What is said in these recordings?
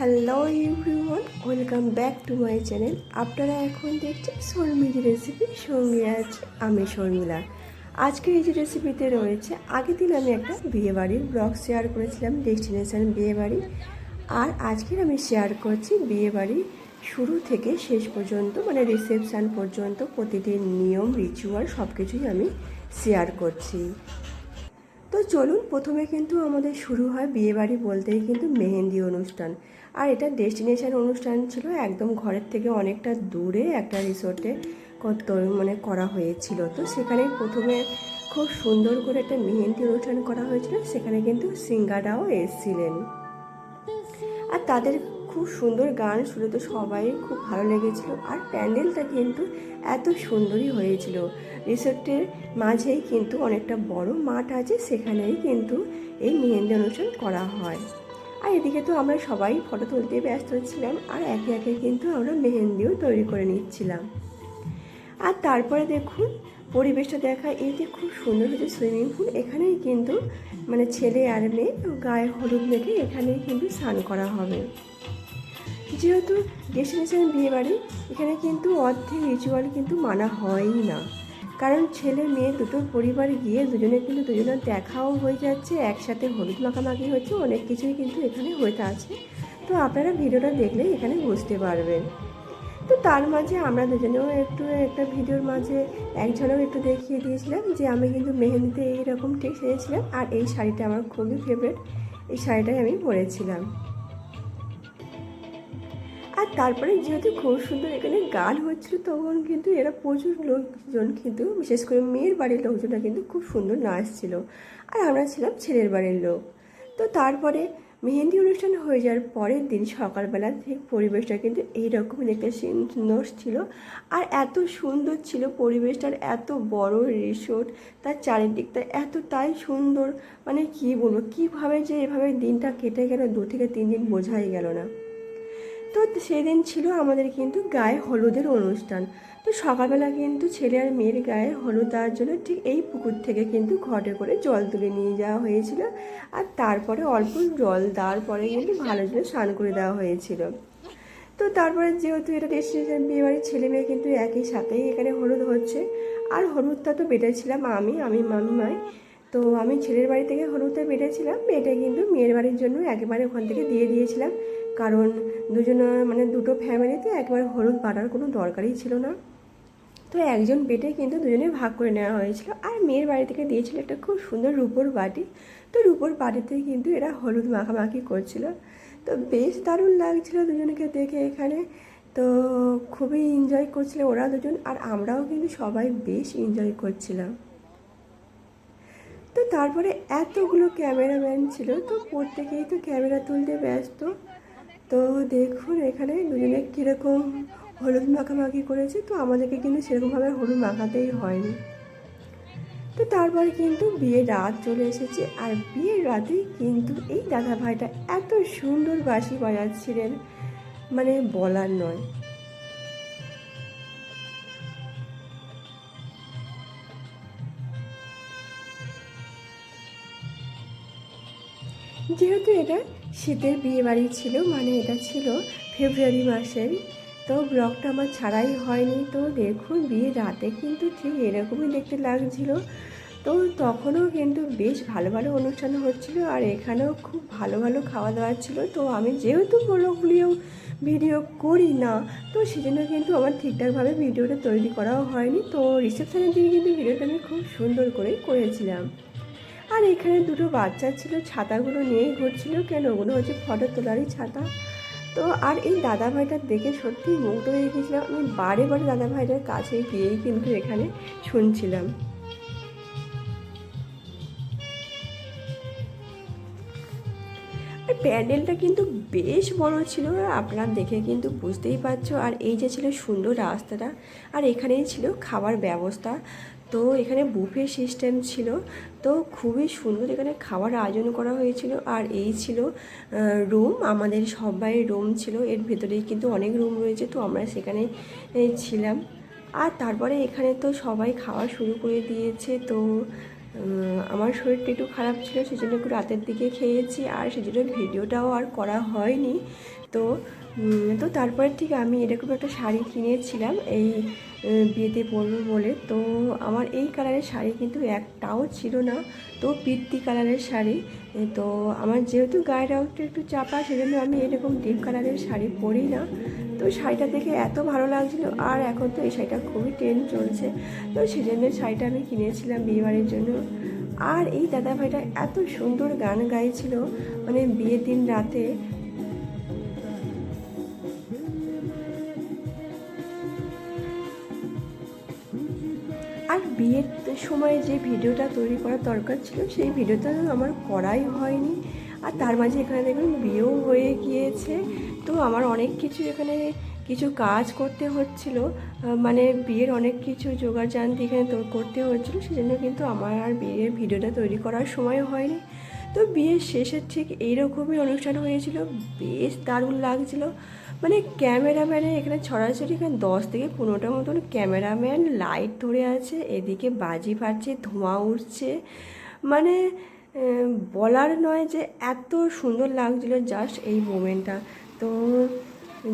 Hello everyone welcome back to my channel আপনারা এখন দেখছেন শর্মিলি রেসিপি সঙ্গে আছে আমি শর্মিলা। আজকে এই যে রেসিপিতে রয়েছে, আগের দিন আমি একটা বিয়েবাড়ির ব্লগ শেয়ার করেছিলাম ডেস্টিনেশন বিয়েবাড়ি। আর আজকের আমি শেয়ার করছি বিয়েবাড়ি শুরু থেকে শেষ পর্যন্ত মানে রিসেপশান পর্যন্ত প্রতিদিন নিয়ম রিচুয়াল সব কিছুই আমি শেয়ার করছি। তো চলুন, প্রথমে কিন্তু আমাদের শুরু হয় বিয়েবাড়ি বলতেই কিন্তু মেহেন্দি অনুষ্ঠান। আর এটা ডেস্টিনেশন অনুষ্ঠান ছিল, একদম ঘরের থেকে অনেকটা দূরে একটা রিসোর্টে মানে করা হয়েছিল। তো সেখানে প্রথমে খুব সুন্দর করে একটা মেহেন্দি অনুষ্ঠান করা হয়েছিল, সেখানে কিন্তু সিঙ্গারাও এসেছিলেন। আর তাদের খুব সুন্দর গান শুনে তো সবাই খুব ভালো লেগেছিল, আর প্যান্ডেলটা কিন্তু এত সুন্দরই হয়েছিল। রিসোর্টের মাঝেই কিন্তু অনেকটা বড় মাঠ আছে, সেখানেই কিন্তু এই মেহেন্দি অনুষ্ঠান করা হয়। আর এদিকে তো আমরা সবাই ফটো তুলতে ব্যস্ত ছিলাম আর একে একে কিন্তু আমরা মেহেন্দিও তৈরি করে নিচ্ছিলাম। আর তারপরে দেখুন, পরিবেশটা দেখা, এই যে খুব সুন্দর হচ্ছে সুইমিং পুল এখানেই কিন্তু মানে ছেলে আর মেয়ে গায়ে হলুদ মেখে এখানেই কিন্তু স্নান করা হবে। যেহেতু ডেস্টিনেশন বিয়ে বাড়ি এখানে কিন্তু অর্ধেক রিচুয়াল কিন্তু মানা হয়ই না। কারণ ছেলে, মেয়ে দুটো পরিবার গিয়ে দুজনে কিন্তু দুজনের দেখাও হয়ে যাচ্ছে, একসাথে হলুদ মাখামাখি হচ্ছে, অনেক কিছুই কিন্তু এখানে হয়ে আছে। তো আপনারা ভিডিওটা দেখলে এখানে বুঝতে পারবেন। তো তার মাঝে আমরা দুজনেও একটু একটা ভিডিওর মাঝে একজনেও একটু দেখিয়ে দিয়েছিলাম যে আমি কিন্তু মেহেন্দিতে এইরকম ঠিক সেরেছিলাম আর এই শাড়িটা আমার খুবই ফেভারিট এই শাড়িটাই আমি পরেছিলাম। আর তারপরে যেহেতু খুব সুন্দর এখানে গান হচ্ছিল তখন কিন্তু এরা প্রচুর লোকজন কিন্তু, বিশেষ করে মেয়ের বাড়ির লোকজনরা কিন্তু খুব সুন্দর নাচছিল আর আমরা ছিলাম ছেলের বাড়ির লোক। তো তারপরে মেহেন্দি অনুষ্ঠান হয়ে যাওয়ার পরের দিন সকালবেলা ঠিক পরিবেশটা কিন্তু এইরকমই দেখতে সুন্দর ছিল। আর এত সুন্দর ছিল পরিবেশটার, এত বড় রিসোর্ট, তার চারিদিকটা এতটাই সুন্দর। মানে কি বলব, কীভাবে যে এভাবে দিনটা কেটে গেল, দু থেকে তিন দিন বোঝাই গেল না। তো সেদিন ছিল আমাদের কিন্তু গায়ে হলুদের অনুষ্ঠান। তো সকালবেলা কিন্তু ছেলে আর মেয়ের গায়ে হলুদ দেওয়ার জন্য ঠিক এই পুকুর থেকে কিন্তু ঘটে করে জল তুলে নিয়ে যাওয়া হয়েছিল। আর তারপরে অল্প জল দেওয়ার পরে কিন্তু ভালো জলে স্নান করে দেওয়া হয়েছিল। তো তারপরে যেহেতু এটা ডেস্টিনেশন বিয়ে বাড়ির ছেলে মেয়ে কিন্তু একই সাথেই এখানে হলুদ হচ্ছে। আর হলুদটা তো বেটেছিলাম আমি আমি মামিমাই। তো আমি ছেলের বাড়ি থেকে হলুদে বেটেছিলাম বেটে কিন্তু মেয়ের বাড়ির জন্য একেবারে ওখান থেকে দিয়ে দিয়েছিলাম। কারণ দুজনে মানে দুটো ফ্যামিলিতে একবার হলুদ বাটার কোনো দরকারই ছিল না। তো একজন বেটে কিন্তু দুজনে ভাগ করে নেওয়া হয়েছিল। আর মেয়ের বাড়ি থেকে দিয়েছিল একটা খুব সুন্দর রূপোর বাটি। তো রূপোর বাটিতে কিন্তু এরা হলুদ মাখামাখি করছিল। তো বেশ দারুণ লাগছিল দুজনকে দেখে এখানে। তো খুবই এনজয় করছিল ওরা দুজন। আর আমরাও কিন্তু সবাই বেশ এনজয় করছিলাম। তো তারপরে এতগুলো ক্যামেরাম্যান ছিল, তো প্রত্যেকেই তো ক্যামেরা তুলতে ব্যস্ত। তো দেখুন এখানে দুজনে কীরকম হলুদ মাখামাখি করেছে, তো আমাদেরকে কিন্তু সেরকমভাবে হলুদ মাখাতেই হয়নি। তো তারপরে কিন্তু বিয়ের রাত চলে এসেছে, আর বিয়ের রাতেই কিন্তু এই দাদা ভাইটা এত সুন্দর বাঁশি বাজাচ্ছিলেন মানে বলার নয়। যেহেতু এটা শীতের বিয়ে বাড়ি ছিল মানে এটা ছিল ফেব্রুয়ারি মাসের তো ব্লগটা আমার ছাড়াই হয়নি। তো দেখুন বিয়ে রাতে কিন্তু ঠিক এরকমই দেখতে লাগছিল। তো তখনও কিন্তু বেশ ভালো ভালো অনুষ্ঠান হচ্ছিল আর এখানেও খুব ভালো ভালো খাওয়া দাওয়া ছিল। তো আমি যেহেতু ব্লগগুলিও ভিডিও করি না, তো সেজন্য কিন্তু আমার ঠিকঠাকভাবে ভিডিওটা তৈরি করাও হয়নি। তো রিসেপশনের দিকে কিন্তু ভিডিওটা আমি খুব সুন্দর করে করেছিলাম। আর এখানে দুটো বাচ্চা ছিল, ছাতাগুলো নিয়েই ঘুরছিল। কেন? ওগুলো হচ্ছে ফটো তোলারই ছাতা। তো আর এই দাদা ভাইটার দেখে সত্যি মুগ্ধ হয়ে গেছিলাম আমি বারে বারে দাদা ভাইটার কাছে গিয়েই কিন্তু এখানে শুনছিলাম। প্যান্ডেলটা কিন্তু বেশ বড় ছিল, আপনার দেখে কিন্তু বুঝতেই পারছ। আর এই যে ছিল সুন্দর রাস্তাটা, আর এখানেই ছিল খাবার ব্যবস্থা। তো এখানে বুফে সিস্টেম ছিল, তো খুবই সুন্দর এখানে খাবার আয়োজন করা হয়েছিল। আর এই ছিল রুম আমাদের সবাই রুম ছিল, এর ভেতরেই কিন্তু অনেক রুম রয়েছে, তো আমরা সেখানে ছিলাম। আর তারপরে এখানে তো সবাই খাওয়া শুরু করে দিয়েছে, তো আমার শরীরটা একটু খারাপ ছিল, সেজন্য একটু রাতের দিকে খেয়েছি, আর সেজন্য ভিডিওটাও আর করা হয়নি। তো তো তারপরে ঠিক আমি এরকম একটা শাড়ি কিনেছিলাম, এই বিয়েতে পরবো বলে। তো আমার এই কালারের শাড়ি কিন্তু একটাও ছিল না। তো পিত্তি কালারের শাড়ি। তো আমার যেহেতু গায়ের রঙটা একটু চাপা, সেজন্য আমি এরকম ডিপ কালারের শাড়ি পরি না। তো শাড়িটা দেখে এত ভালো লাগছিল, আর এখন তো এই শাড়িটা খুবই ট্রেন্ড চলছে। তো সেজন্য শাড়িটা আমি কিনেছিলাম বিয়েবাড়ির জন্য। আর এই দাদা ভাইটা এত সুন্দর গান গাইছিল। মানে বিয়ের দিন রাতে বিয়ের সময় যে ভিডিওটা তৈরি করার দরকার ছিল, সেই ভিডিওটা আমার করাই হয়নি। আর তার মাঝে এখানে দেখুন বিয়েও হয়ে গিয়েছে। তো আমার অনেক কিছু এখানে কিছু কাজ করতে হচ্ছিল। মানে বিয়ের অনেক কিছু জোগাড় জানতে এখানে তো করতে হচ্ছিল, সেজন্য কিন্তু আমার আর বিয়ের ভিডিওটা তৈরি করার সময় হয়নি। তো বিয়ের শেষের ঠিক এইরকমই অনুষ্ঠান হয়েছিল। বেশ দারুণ লাগছিল। মানে ক্যামেরাম্যানের এখানে ছড়াছড়ি এখানে দশ থেকে পনেরোটার মতন ক্যামেরাম্যান লাইট ধরে আছে, এদিকে বাজি ফাটছে, ধোঁয়া উঠছে। মানে বলার নয় যে এত সুন্দর লাগছিল জাস্ট এই মোমেন্টটা তো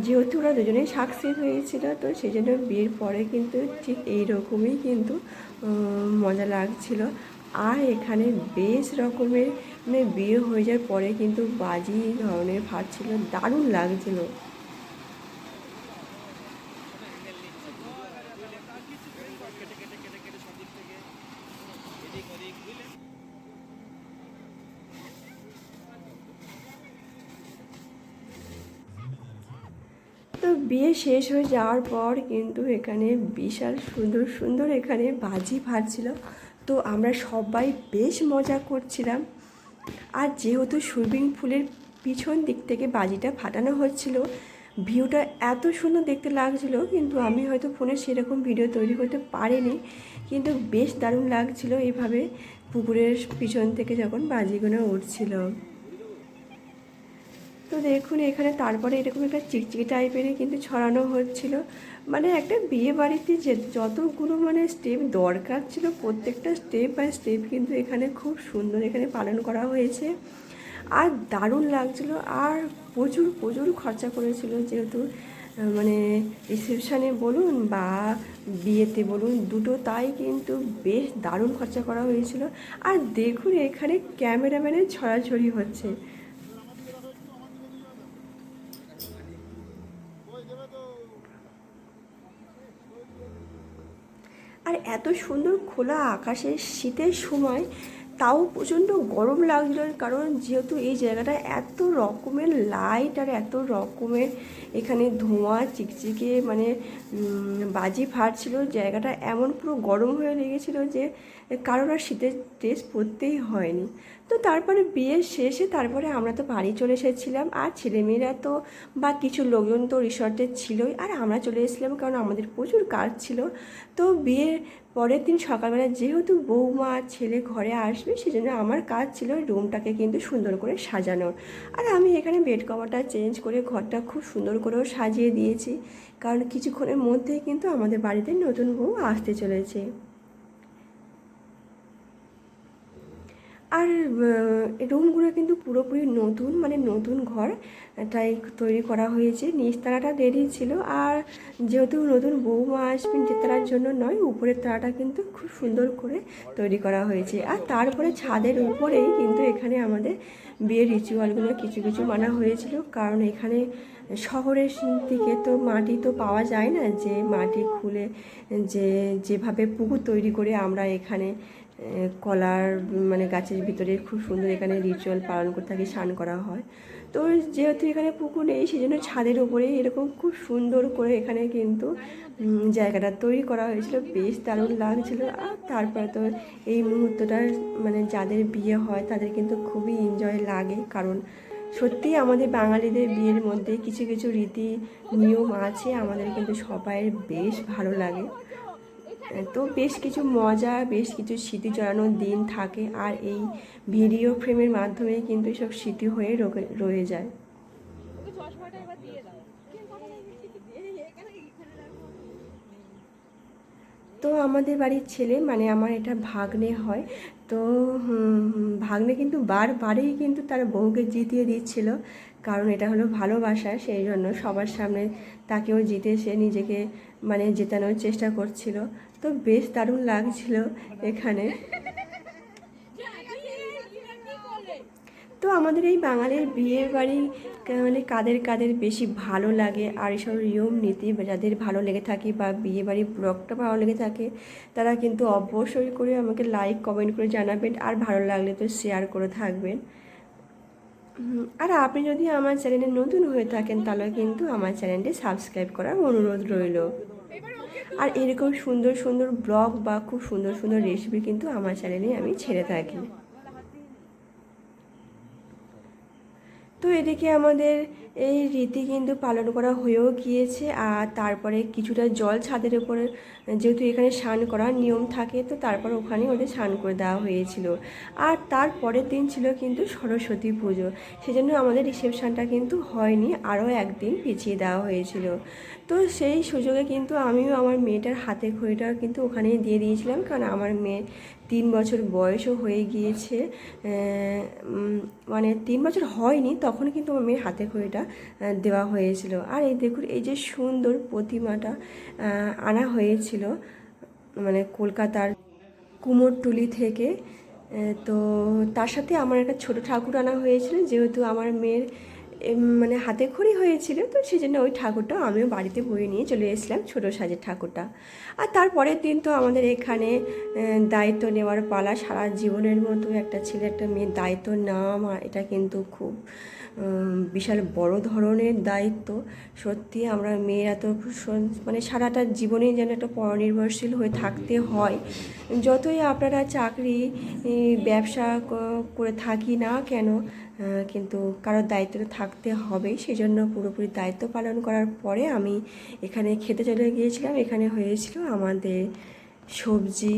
যেহেতু ওরা দুজনেই সাকসেস হয়েছিল, তো সেই জন্য বিয়ের পরে কিন্তু ঠিক এই রকমই কিন্তু মজা লাগছিল। আর এখানে বেশ রকমের মানে বিয়ে হয়ে যাওয়ার পরে কিন্তু বাজি ধরনের ফাটছিল, দারুণ লাগছিল তো বিয়ে শেষ হয়ে যাওয়ার পর কিন্তু এখানে বিশাল সুন্দর সুন্দর এখানে বাজি ফাটছিল তো আমরা সবাই বেশ মজা করছিলাম। আর যেহেতু সুইমিং পুলের পিছন দিক থেকে বাজিটা ফাটানো হচ্ছিল, ভিউটা এত সুন্দর দেখতে লাগছিল, কিন্তু আমি হয়তো ফোনে সেরকম ভিডিও তৈরি করতে পারিনি। কিন্তু বেশ দারুণ লাগছিল এইভাবে পুকুরের পিছন থেকে যখন বাজিগুলো উঠছিল। তো দেখুন, এখানে তারপরে এরকম একটা চিকচিকি টাইপেরই কিন্তু ছড়ানো হচ্ছিল। মানে একটা বিয়ে বাড়িতে যে যতগুলো মানে স্টেপ দরকার ছিল, প্রত্যেকটা স্টেপ বাই স্টেপ কিন্তু এখানে খুব সুন্দর এখানে পালন করা হয়েছে। আর দারুণ লাগছিল, আর প্রচুর প্রচুর খরচা করেছিল যেহেতু মানে রিসেপশানে বলুন বা বিয়েতে বলুন, দুটো তাই কিন্তু বেশ দারুণ খরচা করা হয়েছিল। আর দেখুন, এখানে ক্যামেরাম্যানের ছড়াছড়ি হচ্ছে আর এত সুন্দর খোলা আকাশের শীতের সময়, তাও প্রচণ্ড গরম লাগছিল। কারণ যেহেতু এই জায়গাটা এত রকমের লাইট আর এত রকমের এখানে ধোঁয়া, চিকচিকে মানে বাজি ফাটছিল, জায়গাটা এমন পুরো গরম হয়ে লেগেছিল যে কারোর আর শীতের ড্রেস পরতেই হয়নি। তো তারপরে বিয়ের শেষে তারপরে আমরা তো বাড়ি চলে এসেছিলাম, আর ছেলেমেয়েরা তো বা কিছু লোকজন তো রিসর্টে ছিলই, আর আমরা চলে এসেছিলাম কারণ আমাদের প্রচুর কাজ ছিল। তো বিয়ের পরের দিন সকালবেলা যেহেতু বৌমা ছেলে ঘরে আসবে, সেজন্য আমার কাজ ছিল রুমটাকে কিন্তু সুন্দর করে সাজানোর আর আমি এখানে বেড কভারটা চেঞ্জ করে ঘরটা খুব সুন্দর করেও সাজিয়ে দিয়েছি। কারণ কিছুক্ষণের মধ্যেই কিন্তু আমাদের বাড়িতে নতুন বউ আসতে চলেছে। আর রুমগুলো কিন্তু পুরোপুরি নতুন মানে নতুন ঘর, তাই তৈরি করা হয়েছে। নিচতলাটা রেডি ছিল আর যেহেতু নতুন বৌমা আসবেন যে তারার জন্য নয়, উপরের তালাটা কিন্তু খুব সুন্দর করে তৈরি করা হয়েছে। আর তারপরে ছাদের উপরেই কিন্তু এখানে আমাদের বিয়ের রিচুয়ালগুলো কিছু কিছু মানা হয়েছিল। কারণ এখানে শহরের দিকে তো মাটি তো পাওয়া যায় না, যে মাটি খুলে যে, যেভাবে পুকুর তৈরি করে আমরা এখানে কলার মানে গাছের ভিতরে খুব সুন্দর এখানে রিচুয়াল পালন করে থাকি, স্নান করা হয়। তো যেহেতু এখানে পুকুর নেই সেই জন্য ছাদের উপরে এরকম খুব সুন্দর করে এখানে কিন্তু জায়গাটা তৈরি করা হয়েছিল। বেশ দারুণ লাগছিল। আর তারপরে তো এই মুহূর্তটা মানে যাদের বিয়ে হয়, তাদের কিন্তু খুবই এনজয় লাগে। কারণ সত্যি আমাদের বাঙালিদের বিয়ের মধ্যে কিছু কিছু রীতি নিয়ম আছে। আমাদের কিন্তু সবাই বেশ ভালো লাগে। তো বেশ কিছু মজা বেশ কিছু স্মৃতি জড়ানোর দিন থাকে আর এই ভিডিও ফ্রেমের মাধ্যমে কিন্তু সব স্মৃতি হয়ে রয়ে- রয়ে যায়। তো আমাদের বাড়ির ছেলে মানে আমার এটা ভাগ্নে হয় তো ভাগ্নে কিন্তু বারবারেই কিন্তু তার বউকে জিতিয়ে দিচ্ছিল কারণ এটা হলো ভালোবাসা সেই জন্য সবার সামনে তাকেও জিতে সে নিজেকে মানে জেতানোর চেষ্টা করছিল। তো বেশ দারুণ লাগছিল এখানে। তো আমাদের এই বাঙালির বিয়ে বাড়ি মানে কাদের কাদের বেশি ভালো লাগে, আর এসব নিয়ম নীতি যাদের ভালো লেগে থাকে বা বিয়ে বাড়ির ব্লগটা ভালো লেগে থাকে, তারা কিন্তু অবশ্যই করে আমাকে লাইক কমেন্ট করে জানাবেন, আর ভালো লাগলে তো শেয়ার করে থাকবেন। আর আপনি যদি আমার চ্যানেলে নতুন হয়ে থাকেন, তাহলে কিন্তু আমার চ্যানেলটি সাবস্ক্রাইব করার অনুরোধ রইল। আর এরকম সুন্দর সুন্দর ব্লগ বা খুব সুন্দর সুন্দর রেসিপি কিন্তু আমার চ্যানেলে আমি ছেড়ে থাকি। তো এদিকে আমাদের এই রীতি কিন্তু পালন করা হয়েও গিয়েছে আর তারপরে কিছুটা জল ছাদের উপরে, যেহেতু এখানে স্নান করার নিয়ম থাকে, তো তারপর ওখানে ওদের স্নান করে দেওয়া হয়েছিল। আর তার পরের দিন ছিল কিন্তু সরস্বতী পুজো, সেজন্য আমাদের রিসেপশানটা কিন্তু হয়নি, আরও একদিন পিছিয়ে দেওয়া হয়েছিল। তো সেই সুযোগে কিন্তু আমিও আমার মেয়েটার হাতে খড়িটা কিন্তু ওখানেই দিয়ে দিয়েছিলাম, কারণ আমার মেয়ে তিন বছর বয়সও হয়ে গিয়েছে মানে তিন বছর হয়নি তখন কিন্তু আমার মেয়ের হাতে খড়িটা দেওয়া হয়েছিল। আর এই দেখুন, এই যে সুন্দর প্রতিমাটা আনা হয়েছিল মানে কলকাতার কুমোরটুলি থেকে তো তার সাথে আমার একটা ছোট ঠাকুর আনা হয়েছিল, যেহেতু আমার মেয়ের মানে হাতে খড়ি হয়েছিল, তো সেই জন্য ওই ঠাকুরটা আমিও বাড়িতে বয়ে নিয়ে চলে এসেছিলাম ছোটো সাজের ঠাকুরটা। আর তারপরের দিন তো আমাদের এখানে দায়িত্ব নেওয়ার পালা সারা জীবনের মতো একটা ছেলে, একটা মেয়ের দায়িত্ব নেওয়া এটা কিন্তু খুব বিশাল বড় ধরনের দায়িত্ব। সত্যি আমরা মেয়েরা তো মানে সারাটা জীবনেই যেন একটা পরনির্ভরশীল হয়ে থাকতে হয়। যতই আপনারা চাকরি ব্যবসা করে থাকি না কেন কিন্তু কারোর দায়িত্ব থাকতে হবেই সেই জন্য পুরোপুরি দায়িত্ব পালন করার পরে আমি এখানে খেতে চলে গিয়েছিলাম। এখানে হয়েছিল আমাদের সবজি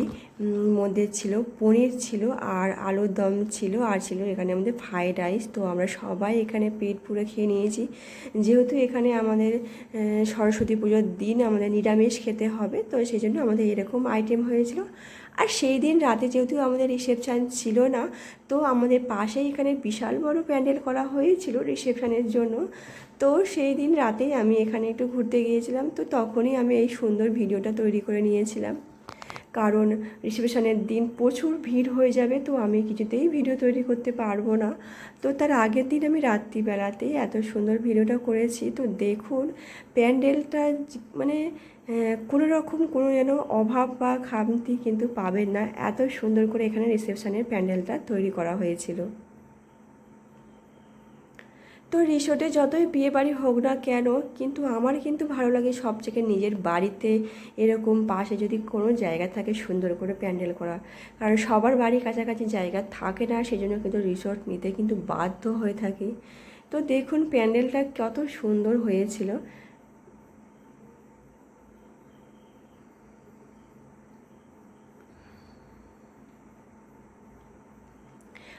মধ্যে ছিল পনির ছিল আর আলুর দম ছিল আর ছিল এখানে আমাদের ফ্রাইড রাইস। তো আমরা সবাই এখানে পেট পুরো খেয়ে নিয়েছি। যেহেতু এখানে আমাদের সরস্বতী পুজোর দিন আমাদের নিরামিষ খেতে হবে, তো সেই জন্য আমাদের এরকম আইটেম হয়েছিল। আর সেই দিন রাতে যেহেতু আমাদের রিসেপশান ছিল না, তো আমাদের পাশে এখানে বিশাল বড় প্যান্ডেল করা হয়েছিল রিসেপশানের জন্য। তো সেই দিন রাতেই আমি এখানে একটু ঘুরতে গিয়েছিলাম, তো তখনই আমি এই সুন্দর ভিডিওটা তৈরি করে নিয়েছিলাম। কারণ রিসেপশনের দিন প্রচুর ভিড় হয়ে যাবে, তো আমি কিছুতেই ভিডিও তৈরি করতে পারব না। তো তার আগের দিন আমি রাত্রিবেলাতেই এত সুন্দর ভিডিওটা করেছি, তো দেখুন প্যান্ডেলটা মানে কোনো রকম কোনো যেন অভাব বা খামতি কিন্তু পাবেন না। এত সুন্দর করে এখানে রিসেপশনের প্যান্ডেলটা তৈরি করা হয়েছিল। তো রিসোর্টে যতই বিয়ে বাড়ি হোক না কেন, কিন্তু আমার কিন্তু ভালো লাগে সব থেকে নিজের বাড়িতে এরকম পাশে যদি কোনো জায়গা থাকে সুন্দর করে প্যান্ডেল করা। কারণ সবার বাড়ি কাছাকাছি জায়গা থাকে না সেই জন্য কিন্তু রিসোর্ট নিতে কিন্তু বাধ্য হয়ে থাকি। তো দেখুন প্যান্ডেলটা কত সুন্দর হয়েছিল।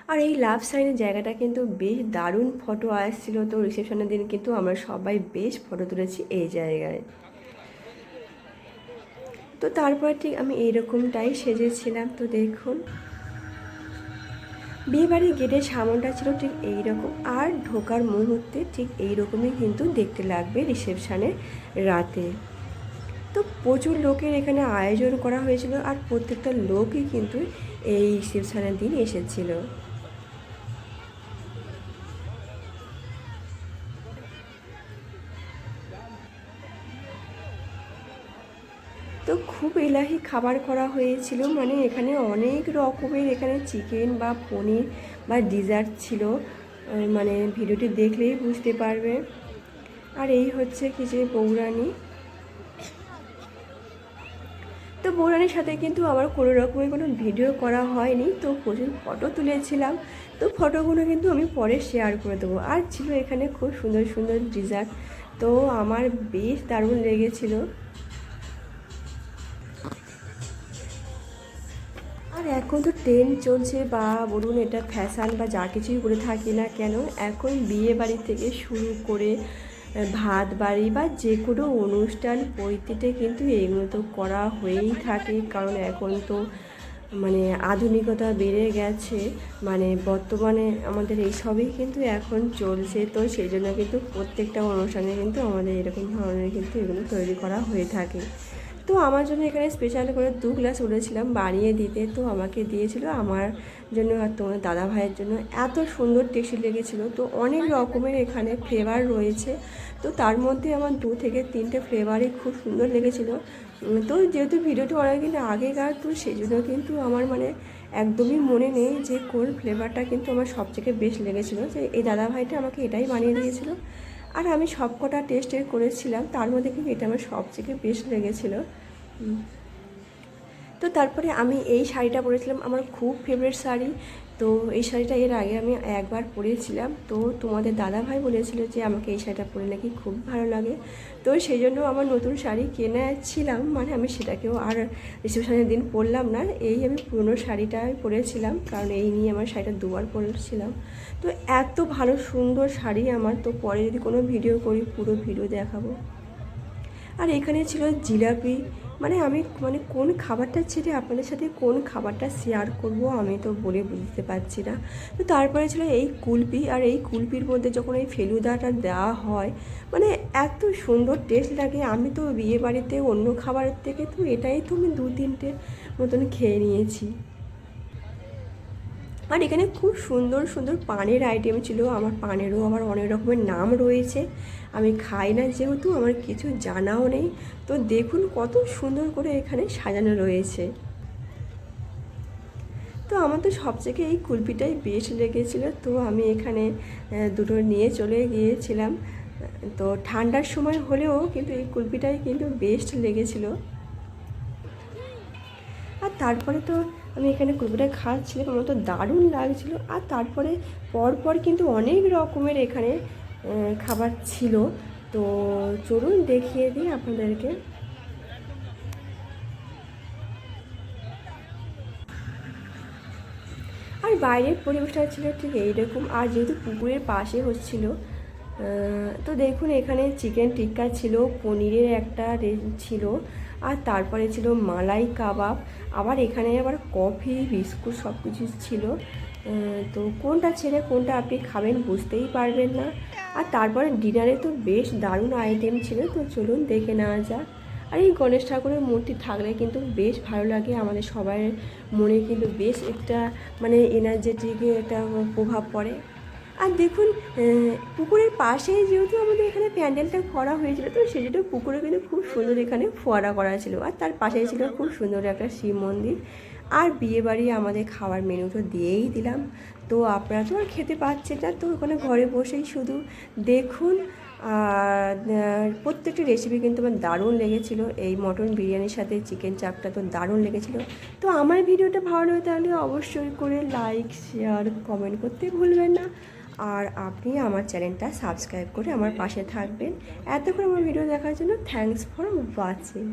আর এই লাভ সাইনের জায়গাটা কিন্তু বেশ দারুণ ফটো আসছিল তো রিসেপশনের দিন কিন্তু আমরা সবাই বেশ ফটো তুলেছি এই জায়গায়। তো তারপর ঠিক আমি এইরকমটাই সেজেছিলাম, তো দেখুন। বিয়েবাড়ির গেটের সামনটা ছিল ঠিক এই রকম আর ঢোকার মুহূর্তে ঠিক এই রকমই কিন্তু দেখতে লাগবে রিসেপশানের রাতে। তো প্রচুর লোকের এখানে আয়োজন করা হয়েছিল আর প্রত্যেকটা লোকই কিন্তু এই রিসেপশানের দিন এসেছিল। খাবার করা হয়েছিল মানে এখানে অনেক রকমের এখানে চিকেন বা পনির বা ডিজার্ট ছিল। মানে ভিডিওটি দেখলেই বুঝতে পারবে। আর এই হচ্ছে কি যে বৌরানি তো বৌরানির সাথে কিন্তু আমার কোনো রকমের কোনো ভিডিও করা হয়নি, তো প্রচুর ফটো তুলেছিলাম। তো ফটোগুলো কিন্তু আমি পরে শেয়ার করে দেবো। আর ছিল এখানে খুব সুন্দর সুন্দর ডিজার্ট। তো আমার বেশ দারুণ লেগেছিলো। এখন তো ট্রেন্ড চলছে বা বলুন এটা ফ্যাশন বা যা কিছুই করে থাকি না কেন, এখন বিয়ে বাড়ি থেকে শুরু করে ভাত বাড়ি বা যে কোনো অনুষ্ঠান পৈতিতে কিন্তু এগুলো তো করা হয়েই থাকে। কারণ এখন তো মানে আধুনিকতা বেড়ে গেছে মানে বর্তমানে আমাদের এই সবই কিন্তু এখন চলছে। তো সেই জন্য কিন্তু প্রত্যেকটা অনুষ্ঠানে কিন্তু আমাদের এরকম ধরনের কিন্তু এগুলো তৈরি করা হয়ে থাকে। তো আমার জন্য এখানে স্পেশাল করে দু গ্লাস উঠেছিলাম বানিয়ে দিতে। তো আমাকে দিয়েছিল আমার জন্য আর তোমার দাদা ভাইয়ের জন্য। এত সুন্দর টেস্টি লেগেছিল। তো অনেক রকমের এখানে ফ্লেভার রয়েছে। তো তার মধ্যে আমার দু থেকে তিনটে ফ্লেভারই খুব সুন্দর লেগেছিল। তো যেহেতু ভিডিওটা অনেকদিন আগেকার, তো সেই জন্য কিন্তু আমার মানে একদমই মনে নেই যে কোন ফ্লেভারটা কিন্তু আমার সবথেকে বেশ লেগেছিলো। যে এই দাদা ভাইটা আমাকে এটাই বানিয়ে দিয়েছিল। আর আমি সব কটা টেস্টে করেছিলাম, তার মধ্যে কিন্তু এটা আমার সবথেকে বেশ লেগেছিলো। তো তারপরে আমি এই শাড়িটা পরেছিলাম, আমার খুব ফেভারিট শাড়ি। তো এই শাড়িটা এর আগে আমি একবার পরেছিলাম। তো তোমাদের দাদা ভাই বলেছিল যে, আমাকে এই শাড়িটা পরে নাকি খুব ভালো লাগে। তো সেই জন্য আমার নতুন শাড়ি কিনেছিলাম মানে আমি সেটাকেও আর রিসেপশনের দিন পরলাম না। এই আমি পুরনো শাড়িটাই পরেছিলাম, কারণ এই নিয়ে আমার শাড়িটা দুবার পরেছিলাম। তো এত ভালো, সুন্দর শাড়ি আমার, তো পরে যদি কোনো ভিডিও করি, পুরো ভিডিও দেখাবো। আর এখানে ছিল জিলাপি মানে আমি মানে কোন খাবারটা ছেড়ে আপনাদের সাথে কোন খাবারটা শেয়ার করব, আমি তো বলে বুঝতে পারছি না। তো তারপরে ছিল এই কুলপি, আর এই কুলপির মধ্যে যখন এই ফেলুদাটা দেওয়া হয় মানে এত সুন্দর টেস্ট লাগে। আমি তো বিয়ে বাড়িতে অন্য খাবারের থেকে তো এটাই তো আমি দু তিনটে মতন খেয়ে নিয়েছি। আর এখানে খুব সুন্দর সুন্দর পানের আইটেম ছিল। আমার পানেরও আবার অনেক রকমের নাম রয়েছে। আমি খাই না যেহেতু, আমার কিছু জানাও নেই। তো দেখুন কত সুন্দর করে এখানে সাজানো রয়েছে। তো আমার তো সবথেকে এই কুলপিটাই বেশ লেগেছিলো। তো আমি এখানে দুটো নিয়ে চলে গিয়েছিলাম। তো ঠান্ডার সময় হলেও কিন্তু এই কুলপিটাই কিন্তু বেস্ট লেগেছিলো। আর তারপরে তো আমি এখানে কুলপিটা খাচ্ছিলাম, আমার তো দারুণ লাগছিল। আর তারপরে পরপর কিন্তু অনেক রকমের এখানে খাবার ছিল। তো চলুন দেখিয়ে দিই আপনাদেরকে। আর বাইরের পরিবেশটা ছিল ঠিক এইরকম। আর যেহেতু পুকুরের পাশে হচ্ছিল তো দেখুন এখানে চিকেন টিক্কা ছিল, পনিরের একটা ছিল। আর তারপরে ছিল মালাই কাবাব। আবার এখানে আবার কফি, বিস্কুট সব কিছু ছিল তো কোনটা ছেড়ে কোনটা আপনি খাবেন বুঝতেই পারবেন না। আর তারপরে ডিনারে তো বেশ দারুণ আইটেম ছিল, তো চলুন দেখে নেওয়া যাক। আর এই গণেশ ঠাকুরের মূর্তি থাকলে কিন্তু বেশ ভালো লাগে, আমাদের সবার মনে কিন্তু বেশ একটা মানে এনার্জেটিক একটা প্রভাব পড়ে। আর দেখুন পুকুরের পাশেই যেহেতু আমাদের এখানে প্যান্ডেলটা করা হয়েছিল, তো সেটা পুকুরে কিন্তু খুব সুন্দর এখানে ফোয়ারা করা ছিল। আর তার পাশেই ছিল খুব সুন্দর একটা শিব মন্দির। আর বিয়ে বাড়ি আমাদের খাওয়ার মেনু তো দিয়েই দিলাম। তো আপনারা তো আর খেতে পাচ্ছেন না, তো ওখানে ঘরে বসেই শুধু দেখুন, আর প্রত্যেকটা রেসিপি কিন্তু আমার দারুণ লেগেছিল। এই মটন বিরিয়ানির সাথে চিকেন চাপটা তো দারুণ লেগেছিল। তো আমার ভিডিওটা ভালো লাগে তাহলে অবশ্যই করে লাইক শেয়ার কমেন্ট করতে ভুলবেন না। আর আপনি আমার চ্যানেলটা সাবস্ক্রাইব করে আমার পাশে থাকবেন। এতক্ষণ আমার ভিডিও দেখার জন্য থ্যাংকস ফর ওয়াচিং